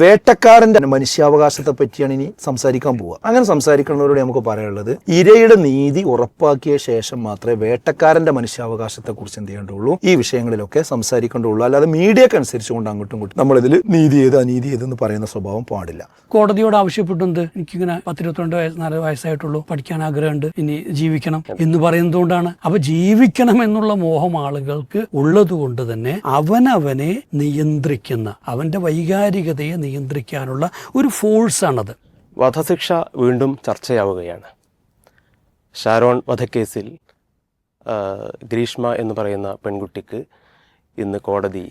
വേട്ടക്കാരന്റെ മനുഷ്യാവകാശത്തെ പറ്റിയാണ് ഇനി സംസാരിക്കാൻ പോവുക. അങ്ങനെ സംസാരിക്കുന്നവരോട് നമുക്ക് പറയാനുള്ളത് ഇരയുടെ നീതി ഉറപ്പാക്കിയ ശേഷം മാത്രമേ വേട്ടക്കാരന്റെ മനുഷ്യാവകാശത്തെ കുറിച്ച് എന്ത് ചെയ്യേണ്ടുള്ളൂ ഈ വിഷയങ്ങളിലൊക്കെ സംസാരിക്കേണ്ടുള്ളൂ. അല്ലാതെ മീഡിയക്ക് അനുസരിച്ചുകൊണ്ട് അങ്ങോട്ടും ഇങ്ങോട്ടും നമ്മളിതിൽ നീതി ഏത് അനീതി ഏതെന്ന് പറയുന്ന സ്വഭാവം പാടില്ല. കോടതിയോട് ആവശ്യപ്പെട്ടുണ്ട് എനിക്കിങ്ങനെ പത്തിരുപത്തിരണ്ട് വയസ്സ് നാല് വയസ്സായിട്ടുള്ളൂ പഠിക്കാൻ ആഗ്രഹമുണ്ട് ഇനി ജീവിക്കണം എന്ന് പറയുന്നതുകൊണ്ടാണ്. അപ്പൊ ജീവിക്കണം എന്നുള്ള മോഹം ആളുകൾക്ക് ഉള്ളത് കൊണ്ട് തന്നെ അവനവനെ നിയന്ത്രിക്കുന്ന അവന്റെ വൈകാരികതയെ നിയന്ത്രിക്കാനുള്ള ഒരു ഫോഴ്സാണത്. വധശിക്ഷ വീണ്ടും ചർച്ചയാവുകയാണ്. ഷാരോൺ വധക്കേസിൽ ഗ്രീഷ്മ എന്ന് പറയുന്ന പെൺകുട്ടിക്ക് ഇന്ന് കോടതി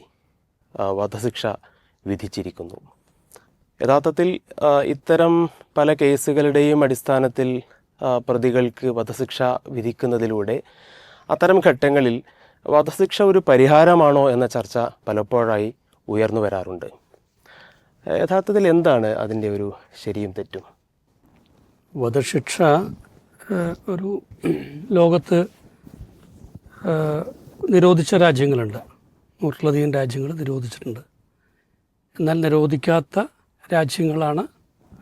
വധശിക്ഷ വിധിച്ചിരിക്കുന്നു. യഥാർത്ഥത്തിൽ ഇത്തരം പല കേസുകളുടെയും അടിസ്ഥാനത്തിൽ പ്രതികൾക്ക് വധശിക്ഷ വിധിക്കുന്നതിലൂടെ അത്തരം ഘട്ടങ്ങളിൽ വധശിക്ഷ ഒരു പരിഹാരമാണോ എന്ന ചർച്ച പലപ്പോഴായി ഉയർന്നു വരാറുണ്ട്. യഥാർത്ഥത്തിൽ എന്താണ് അതിന്റെ ഒരു ശരിയും തെറ്റും? വധശിക്ഷ ഒരു ലോകത്ത് നിരോധിച്ച രാജ്യങ്ങളുണ്ട്. നൂറിലധികം രാജ്യങ്ങൾ നിരോധിച്ചിട്ടുണ്ട്. എന്നാൽ നിരോധിക്കാത്ത രാജ്യങ്ങളാണ്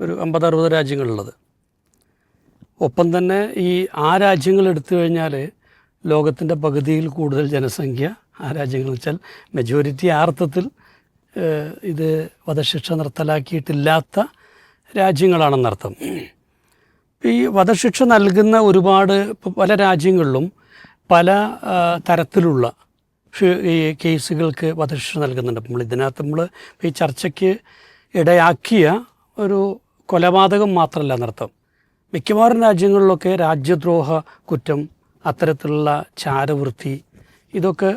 ഒരു അമ്പതറുപത് രാജ്യങ്ങളുള്ളത്. ഒപ്പം തന്നെ ഈ ആ രാജ്യങ്ങൾ എടുത്തു കഴിഞ്ഞാൽ ലോകത്തിന്റെ പകുതിയിൽ കൂടുതൽ ജനസംഖ്യ ആ രാജ്യങ്ങൾ വെച്ചാൽ മെജോറിറ്റി ആ അർത്ഥത്തിൽ ഇത് വധശിക്ഷ നിർത്തലാക്കിയിട്ടില്ലാത്ത രാജ്യങ്ങളാണെന്നർത്ഥം ഈ വധശിക്ഷ നൽകുന്ന ഒരുപാട് പല രാജ്യങ്ങളിലും പല തരത്തിലുള്ള ഈ കേസുകൾക്ക് വധശിക്ഷ നൽകുന്നുണ്ട്. നമ്മൾ ഇതിനകത്ത് നമ്മൾ ഈ ചർച്ചയ്ക്ക് ഇടയാക്കിയ ഒരു കൊലപാതകം മാത്രമല്ല എന്നർത്ഥം. മിക്കവാറും രാജ്യങ്ങളിലൊക്കെ രാജ്യദ്രോഹ കുറ്റം അത്തരത്തിലുള്ള ചാരവൃത്തി ഇതൊക്കെ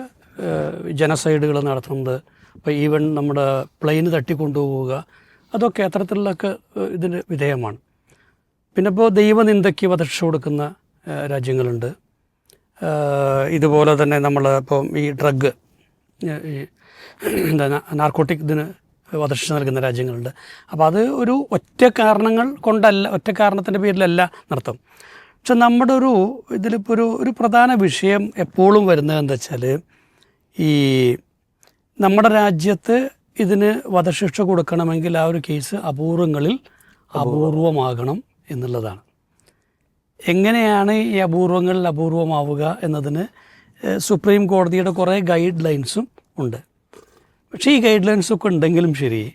ജനസൈഡുകൾ നടത്തുന്നത് ഇപ്പോൾ ഈവൻ നമ്മുടെ പ്ലെയിന് തട്ടിക്കൊണ്ടുപോവുക അതൊക്കെ അത്തരത്തിലുള്ളൊക്കെ ഇതിന് വിധേയമാണ്. പിന്നെ ഇപ്പോൾ ദൈവനിന്ദയ്ക്ക് വധക്ഷ കൊടുക്കുന്ന രാജ്യങ്ങളുണ്ട്. ഇതുപോലെ തന്നെ നമ്മൾ ഇപ്പം ഈ ഡ്രഗ് എന്താ നാർക്കോട്ടിക് ഇതിന് വധശിക്ഷ നൽകുന്ന രാജ്യങ്ങളുണ്ട്. അപ്പോൾ അത് ഒരു ഒറ്റ കാരണങ്ങൾ കൊണ്ടല്ല ഒറ്റ കാരണത്തിന്റെ പേരിലല്ല നടത്തും. പക്ഷെ നമ്മുടെ ഒരു ഇതിലിപ്പോൾ ഒരു ഒരു പ്രധാന വിഷയം എപ്പോഴും വരുന്നത് എന്താ വെച്ചാൽ ഈ നമ്മുടെ രാജ്യത്ത് ഇതിന് വധശിക്ഷ കൊടുക്കണമെങ്കിൽ ആ ഒരു കേസ് അപൂർവങ്ങളിൽ അപൂർവമാകണം എന്നുള്ളതാണ്. എങ്ങനെയാണ് ഈ അപൂർവങ്ങളിൽ അപൂർവമാവുക എന്നതിന് സുപ്രീം കോടതിയുടെ കുറേ ഗൈഡ് ലൈൻസും ഉണ്ട്. പക്ഷേ ഈ ഗൈഡ് ലൈൻസൊക്കെ ഉണ്ടെങ്കിലും ശരി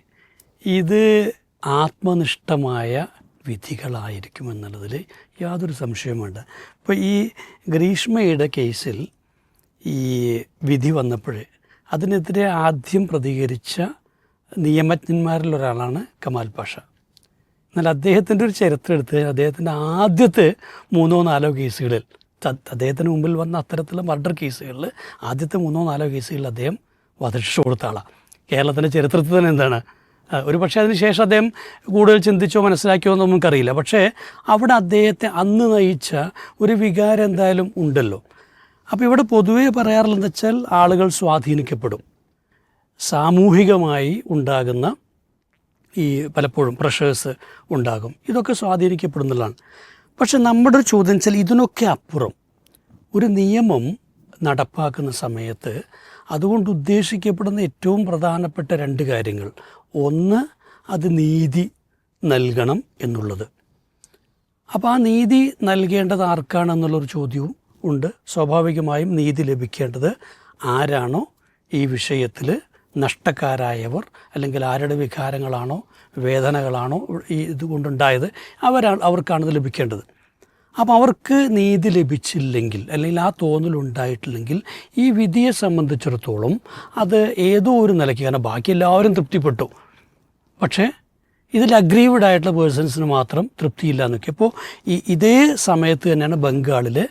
ഇത് ആത്മനിഷ്ഠമായ വിധികളായിരിക്കും എന്നുള്ളതിൽ യാതൊരു സംശയമുണ്ട് ഇപ്പോൾ ഈ ഗ്രീഷ്മയുടെ കേസിൽ ഈ വിധി വന്നപ്പോൾ അതിനെതിരെ ആദ്യം പ്രതികരിച്ച നിയമജ്ഞന്മാരിൽ ഒരാളാണ് കമാൽ പാഷ. എന്നാൽ അദ്ദേഹത്തിന്റെ ഒരു ചരിത്രം എടുത്ത് അദ്ദേഹത്തിന്റെ ആദ്യത്തെ മൂന്നോ നാലോ കേസുകളിൽ അദ്ദേഹത്തിന് മുമ്പിൽ വന്ന അത്തരത്തിലുള്ള മർഡർ കേസുകളിൽ ആദ്യത്തെ മൂന്നോ നാലോ കേസുകളിൽ അദ്ദേഹം വധശിക്ഷ കൊടുത്ത ആളാണ് കേരളത്തിന്റെ ചരിത്രത്തിൽ തന്നെ എന്താണ്? ഒരു പക്ഷേ അതിന് ശേഷം അദ്ദേഹം കൂടുതൽ ചിന്തിച്ചോ മനസ്സിലാക്കിയോ എന്ന് നമുക്കറിയില്ല. പക്ഷേ അവിടെ അദ്ദേഹത്തെ അന്ന് നയിച്ച ഒരു വികാരം എന്തായാലും ഉണ്ടല്ലോ. അപ്പോൾ ഇവിടെ പൊതുവേ പറയാറുള്ളതെന്ന് വെച്ചാൽ ആളുകൾ സ്വാധീനിക്കപ്പെടും. സാമൂഹികമായി ഉണ്ടാകുന്ന ഈ പലപ്പോഴും പ്രഷേഴ്സ് ഉണ്ടാകും. ഇതൊക്കെ സ്വാധീനിക്കപ്പെടുന്നതാണ് പക്ഷെ നമ്മുടെ ഒരു ചോദ്യം വെച്ചാൽ ഇതിനൊക്കെ അപ്പുറം ഒരു നിയമം നടപ്പാക്കുന്ന സമയത്ത് അതുകൊണ്ട് ഉദ്ദേശിക്കപ്പെടുന്ന ഏറ്റവും പ്രധാനപ്പെട്ട രണ്ട് കാര്യങ്ങൾ. ഒന്ന് അത് നീതി നൽകണം എന്നുള്ളത്. അപ്പോൾ ആ നീതി നൽകേണ്ടത് ആർക്കാണെന്നുള്ളൊരു ചോദ്യവും ഉണ്ട്. സ്വാഭാവികമായും നീതി ലഭിക്കേണ്ടത് ആരാണോ ഈ വിഷയത്തിൽ നഷ്ടക്കാരായവർ അല്ലെങ്കിൽ ആരുടെ വികാരങ്ങളാണോ വേദനകളാണോ ഈ ഇതുകൊണ്ടുണ്ടായത് അവരാണ് അവർക്കാണ് ഇത് ലഭിക്കേണ്ടത്. അപ്പോൾ അവർക്ക് നീതി ലഭിച്ചില്ലെങ്കിൽ അല്ലെങ്കിൽ ആ തോന്നലുണ്ടായിട്ടില്ലെങ്കിൽ ഈ വിധിയെ സംബന്ധിച്ചിടത്തോളം അത് ഏതോ ഒരു നിലയ്ക്ക് കാരണം ബാക്കി എല്ലാവരും തൃപ്തിപ്പെട്ടു. പക്ഷേ ഇതിൽ അഗ്രീവ്ഡ് ആയിട്ടുള്ള പേഴ്സൺസിന് മാത്രം തൃപ്തിയില്ല എന്നൊക്കെ. അപ്പോൾ ഈ ഇതേ സമയത്ത് തന്നെയാണ് ബംഗാളിൽ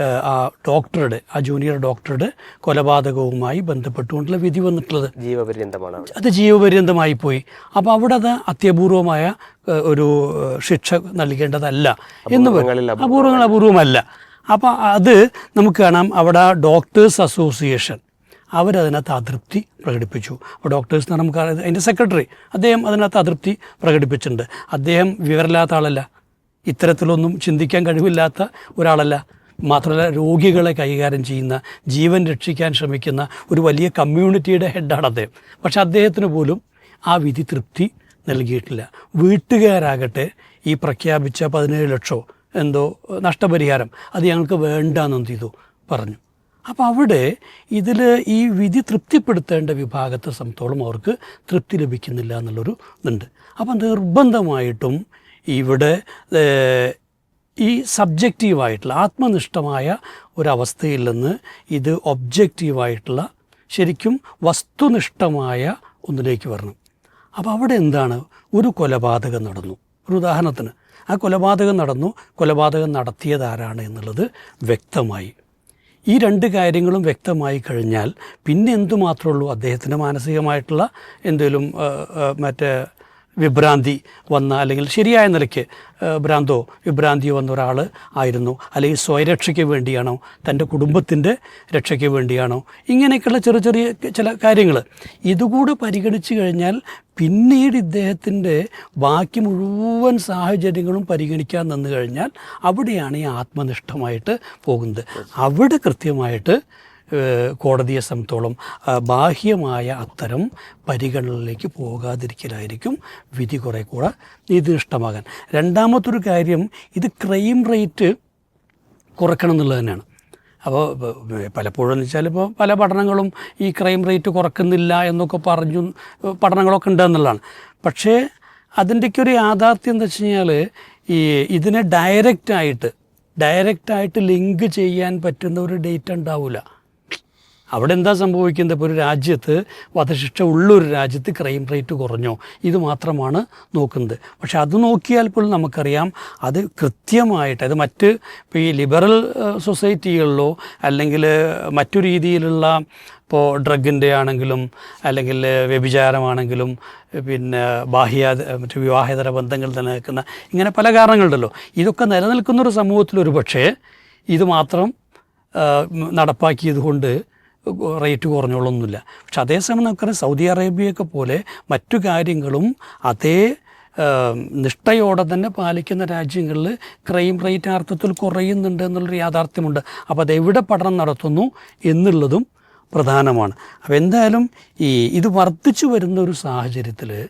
ആ ഡോക്ടറുടെ ആ ജൂനിയർ ഡോക്ടറുടെ കൊലപാതകവുമായി ബന്ധപ്പെട്ടുകൊണ്ടുള്ള വിധി വന്നിട്ടുള്ളത്. ജീവപര്യന്തമാണ് അത് ജീവപര്യന്തമായി പോയി. അപ്പോൾ അവിടെ അത് അത്യപൂർവമായ ഒരു ശിക്ഷ നൽകേണ്ടതല്ല എന്ന് അപൂർവങ്ങൾ അപൂർവമല്ല. അപ്പോൾ അത് നമുക്ക് കാണാം അവിടെ ഡോക്ടേഴ്സ് അസോസിയേഷൻ അവരതിനകത്ത് അതൃപ്തി പ്രകടിപ്പിച്ചു. അപ്പോൾ ഡോക്ടേഴ്സ് എന്ന് നമുക്ക് അതിന്റെ സെക്രട്ടറി അദ്ദേഹം അതിനകത്ത് അതൃപ്തി പ്രകടിപ്പിച്ചിട്ടുണ്ട്. അദ്ദേഹം വിവരമില്ലാത്ത ആളല്ല. ഇത്തരത്തിലൊന്നും ചിന്തിക്കാൻ കഴിവില്ലാത്ത ഒരാളല്ല. മാത്രമല്ല രോഗികളെ കൈകാര്യം ചെയ്യുന്ന ജീവൻ രക്ഷിക്കാൻ ശ്രമിക്കുന്ന ഒരു വലിയ കമ്മ്യൂണിറ്റിയുടെ ഹെഡാണ് അദ്ദേഹം. പക്ഷെ അദ്ദേഹത്തിന് പോലും ആ വിധി തൃപ്തി നൽകിയിട്ടില്ല. വീട്ടുകാരാകട്ടെ ഈ പ്രഖ്യാപിച്ച പതിനേഴ് ലക്ഷമോ എന്തോ നഷ്ടപരിഹാരം അത് ഞങ്ങൾക്ക് വേണ്ട എന്ത് ചെയ്തു പറഞ്ഞു. അപ്പോൾ അവിടെ ഇതിൽ ഈ വിധി തൃപ്തിപ്പെടുത്തേണ്ട വിഭാഗത്തെ സംബന്ധിച്ചോളം അവർക്ക് തൃപ്തി ലഭിക്കുന്നില്ല എന്നുള്ളൊരു ഇതുണ്ട്. അപ്പം നിർബന്ധമായിട്ടും ഇവിടെ ഈ സബ്ജക്റ്റീവായിട്ടുള്ള ആത്മനിഷ്ഠമായ ഒരവസ്ഥയിൽ നിന്ന് ഇത് ഒബ്ജക്റ്റീവായിട്ടുള്ള ശരിക്കും വസ്തുനിഷ്ഠമായ ഒന്നിലേക്ക് വരണം. അപ്പോൾ അവിടെ എന്താണ്? ഒരു കൊലപാതകം നടന്നു. ഒരു ഉദാഹരണത്തിന് ആ കൊലപാതകം നടന്നു. കൊലപാതകം നടത്തിയതാരാണ് എന്നുള്ളത് വ്യക്തമായി. ഈ രണ്ട് കാര്യങ്ങളും വ്യക്തമായി കഴിഞ്ഞാൽ പിന്നെ എന്തു ഉള്ളൂ? അദ്ദേഹത്തിന്റെ മാനസികമായിട്ടുള്ള എന്തെങ്കിലും മറ്റേ വിഭ്രാന്തി വന്ന അല്ലെങ്കിൽ ശരിയായ നിലയ്ക്ക് ഭ്രാന്തോ വിഭ്രാന്തിയോ വന്ന ഒരാൾ ആയിരുന്നു. അല്ലെങ്കിൽ സ്വയരക്ഷയ്ക്ക് വേണ്ടിയാണോ തന്റെ കുടുംബത്തിന്റെ രക്ഷയ്ക്ക് വേണ്ടിയാണോ ഇങ്ങനെയൊക്കെയുള്ള ചെറിയ ചെറിയ ചില കാര്യങ്ങൾ ഇതുകൂടെ പരിഗണിച്ച് കഴിഞ്ഞാൽ പിന്നീട് ഇദ്ദേഹത്തിന്റെ ബാക്കി മുഴുവൻ സാഹചര്യങ്ങളും പരിഗണിക്കാൻ നിന്ന് കഴിഞ്ഞാൽ അവിടെയാണ് ഈ ആത്മനിഷ്ഠമായിട്ട് പോകുന്നത്. അവിടെ കൃത്യമായിട്ട് കോടതിയെ സംബന്ധിച്ചോളം ബാഹ്യമായ അത്തരം പരിഗണനയിലേക്ക് പോകാതിരിക്കലായിരിക്കും വിധി കുറേ കൂടെ നീതിനിഷ്ഠമാകാൻ രണ്ടാമത്തൊരു കാര്യം ഇത് ക്രൈം റേറ്റ് കുറയ്ക്കണം എന്നുള്ളത് തന്നെയാണ്. അപ്പോൾ പലപ്പോഴും എന്ന് വെച്ചാൽ ഇപ്പോൾ പല പഠനങ്ങളും ഈ ക്രൈം റേറ്റ് കുറക്കുന്നില്ല എന്നൊക്കെ പറഞ്ഞു പഠനങ്ങളൊക്കെ ഉണ്ട് എന്നുള്ളതാണ്. പക്ഷേ അതിന്റെയൊക്കെ ഒരു യാഥാർത്ഥ്യം എന്താ വെച്ച് കഴിഞ്ഞാൽ ഈ ഇതിനെ ഡയറക്റ്റായിട്ട് ഡയറക്റ്റായിട്ട് ലിങ്ക് ചെയ്യാൻ പറ്റുന്ന ഒരു ഡേറ്റ് ഉണ്ടാവില്ല അവിടെ എന്താ സംഭവിക്കുന്നത്? ഇപ്പോൾ ഒരു രാജ്യത്ത് വധശിക്ഷ ഉള്ളൊരു രാജ്യത്ത് ക്രൈം റേറ്റ് കുറഞ്ഞോ? ഇത് മാത്രമാണ് നോക്കുന്നത്. പക്ഷെ അത് നോക്കിയാൽ പോലും നമുക്കറിയാം അത് കൃത്യമായിട്ട് അത് മറ്റ് ഇപ്പോൾ ഈ ലിബറൽ സൊസൈറ്റികളിലോ അല്ലെങ്കിൽ മറ്റു രീതിയിലുള്ള ഇപ്പോൾ ഡ്രഗിന്റെ ആണെങ്കിലും അല്ലെങ്കിൽ വ്യഭിചാരമാണെങ്കിലും പിന്നെ ബാഹ്യ മറ്റു വിവാഹേതര ബന്ധങ്ങൾ നിലനിൽക്കുന്ന ഇങ്ങനെ പല കാരണങ്ങളുണ്ടല്ലോ. ഇതൊക്കെ നിലനിൽക്കുന്നൊരു സമൂഹത്തിൽ ഒരു പക്ഷേ ഇത് മാത്രം നടപ്പാക്കിയത് കൊണ്ട് റേറ്റ് കുറഞ്ഞോളൊന്നുമില്ല പക്ഷെ അതേസമയം നമുക്കറിയാം സൗദി അറേബ്യയൊക്കെ പോലെ മറ്റു കാര്യങ്ങളും അതേ നിഷ്ഠയോടെ തന്നെ പാലിക്കുന്ന രാജ്യങ്ങളിൽ ക്രൈം റേറ്റ് അർത്ഥത്തിൽ കുറയുന്നുണ്ട് എന്നുള്ളൊരു യാഥാർത്ഥ്യമുണ്ട്. അപ്പോൾ അതെവിടെ പഠനം നടത്തുന്നു എന്നുള്ളതും പ്രധാനമാണ്. അപ്പോൾ എന്തായാലും ഈ ഇത് വർദ്ധിച്ചു വരുന്ന ഒരു സാഹചര്യത്തിൽ